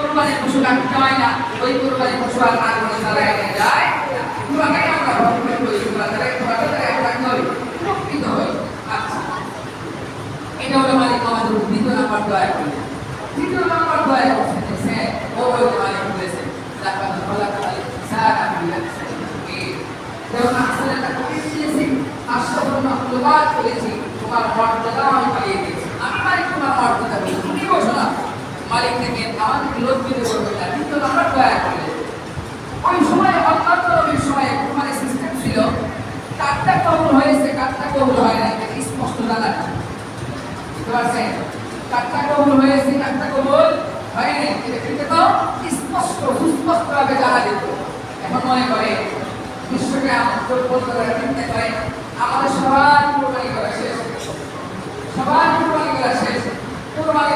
কোরবানির পশু কাটতে হয় না, ওই কোরবানির পশু আর আর কোনো জায়গায় নিয়ে যায় পুরাটাই আমরা ভক্ষণ করি পুরা জায়গায় পুরাটা জায়গায় রাখতে হবে উপকৃত হই। আচ্ছা। এটা হলো মালিক আমাদের দ্বিতীয় নাম্বার দয়া করলেন তৃতীয় নাম্বার দয়া সে ও ওই মালিক বলেছেন লাকাদ খালাকা আল ইনসানা ফি নাফসিহি যখন আসলে তাকে দিয়েছি। আশরাফুল মাখলুকাত করেছি, তোমার মর্যাদা আমি পাইয়ে দিয়েছি। আমি তোমার মর্যাদা মালিক থেকে আমাদের লজ্জিত করবে না। কিন্তু আমরা দয়া করলেন ওই সময় অত্যন্ত নবীর সময় মানে সিস্টেম ছিল। কাঠটা কবল হয়েছে কাঠটা কবল হয় না এটা স্পষ্ট জানা। বুঝতে পারছেন কাঠটা কবল হয়েছে কাঠটা কবল হয় না এটা কিন্তু স্পষ্ট সুস্পষ্ট ভাবে জানা যেত এখন মনে করে বিশ্বকে আমন্ত্রণ করতে পারে চিন্তা করে আমাদের সবার কোরবানি করা শেষ সবার কোরবানি করা শেষ কোরবানি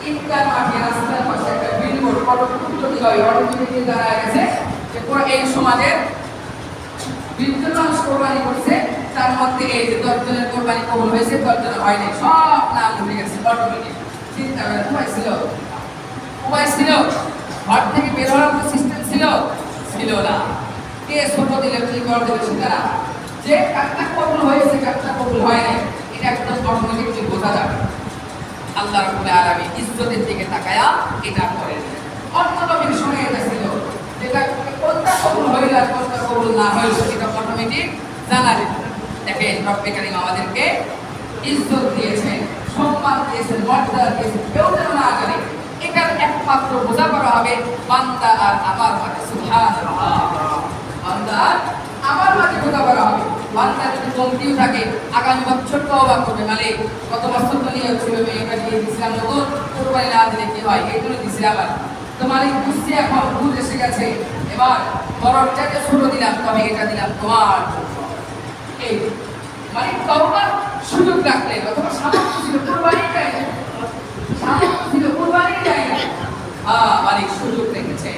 করে ঈদগাহ মাঠে রাস্তার পাশে একটা বিলবোর্ড ফটো তুলে দিল ওই অটোমেটিক জানা গেছে। যে এই সমাজের বিভিন্ন কোরবানি করছে, তার মধ্যে এই যে দশজনের কোরবানি কবুল হয়েছে দশজন হয়নি সব নাম উঠে গেছে অটোমেটিক চিন্তা করে উপায় ছিল। উপায় ছিল, ঘর থেকে বের হওয়ার কোনো সিস্টেম ছিল ছিল না। কে ছোট দিলে কি করে দেবে সেটা? যে কাজটা কবুল হয়েছে, কাজটা কবুল হয়নি এটা একদম অটোমেটিকলি বোঝা যাবে। আল্লাহ রাব্বুল আলামিন ইজ্জতের দিকে তাকায়া এটা করে অন্য নবীর সময় এটা যেটা কোনটা কবুল হইল আর কোনটা কবুল না হইল এটা অটোমেটিক জানা যেত দেখেন রব্বে কারিম আমাদেরকে ইজ্জত দিয়েছেন, সম্মান দিয়েছেন, মর্যাদা দিয়েছেন কেউ যেন না করে এটার একমাত্র বোঝা করা হবে, বান্দা আর আমার মাঝে, সুবহানাল্লাহ বান্দা আর আমার মাঝে বোঝা করা হবে কমতিও থাকে, আগামী বছর তো অবাক করবে মানে গত বছর তো নিয়ে ছিল মেয়েটা দিয়ে দিয়েছিলাম নতুন কোরবানি না দিলে কি হয়? এইগুলো দিয়েছিলাম আর। তো মালিক বুঝছি এখন, ভুল এসে গেছে। এবার বরফটাকে ছোট দিলাম, তবে এটা দিলাম তোমার এই তওবার সুযোগ রাখলে, অথবা সামর্থ্য ছিল, কোরবানি সামর্থ্য ছিল, কোরবানি হ্যাঁ সুযোগ রেখেছে।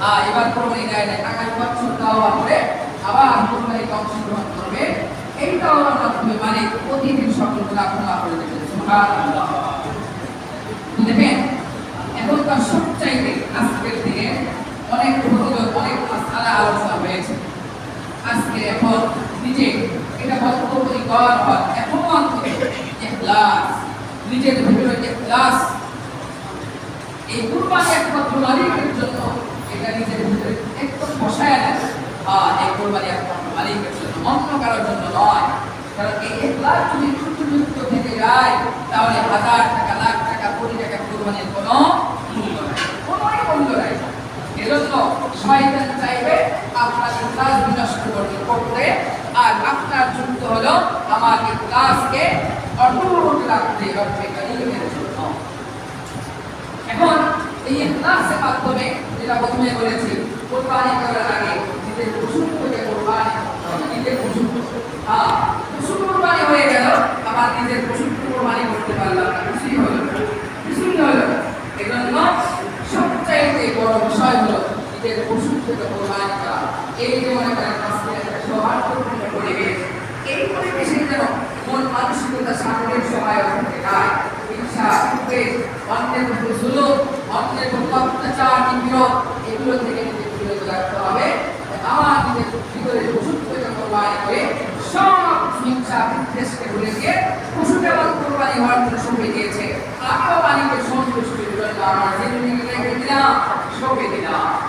হ্যাঁ এবার কোরবানি দেয় না আগামী বছর করে আবার কোরবানিতে অংশগ্রহণ এই মাধ্যমে মালিক প্রতিদিন সকল গুণা করে দেবে, সুবহানাল্লাহ। দেখেন, এখনকার সবচাইতে আজকের দিনে অনেক অনেক মাসালা আলোচনা হয়েছে। আজকে এখন নিজে এটা বদ্ধপরিকর হয় এখনও অন্তত ইখলাস নিজের ভিতরে ইখলাস এই কুরবানি একমাত্র মালিকের জন্য, এটা নিজের ভিতরে একদম বসায় আর এই কুরবানি একমাত্র মালিকের জন্য, অন্য কারোর জন্য নয়। কারণ এই ইখলাস যদি ত্রুটিযুক্ত থেকে যায়, তাহলে হাজার টাকা, লাখ টাকা, কোটি টাকা কুরবানির কোনো মূল্য নাই। কোনোই মূল্য নাই। এজন্য শয়তান চাইবে আপনার ইখলাস বিনষ্ট করতে আর আপনার যুক্ত হলো আমার ইখলাসকে অটুট রাখতে রব্বে কারীমের জন্য। এখন এই ইখলাসের মাধ্যমে যেটা প্রথমে বলেছি, কোরবানি করার আগে নিজের পশু থেকে কোরবানি, নিজের পশু হ্যাঁ পশু কোরবানি হয়ে গেল আবার নিজের পশু কোরবানি করতে পারলাম না খুশি হলো খুশি হলো এজন্য সবচাইতে বড় বিষয় হলো নিজের পশু থেকে কোরবানি করা এই যে মনে করেন আজকে একটা সৌহার্দ্যপূর্ণ পরিবেশ, এই পরিবেশে যেন মন মানসিকতা সামনের সহায়ক হতে যায় হিংসা বিদ্বেষ অন্যের প্রতি জুলুম, অন্যের এগুলো থেকে নিজেকে বিরত রাখতে হবে। আমার নিজের ভিতরে পশুত্বকে কোরবানি করে সব হিংসা বিদ্বেষকে ভুলে গিয়ে পশু কেমন কোরবানি হওয়ার জন্য আমার দিলাম। সঁপে দিলাম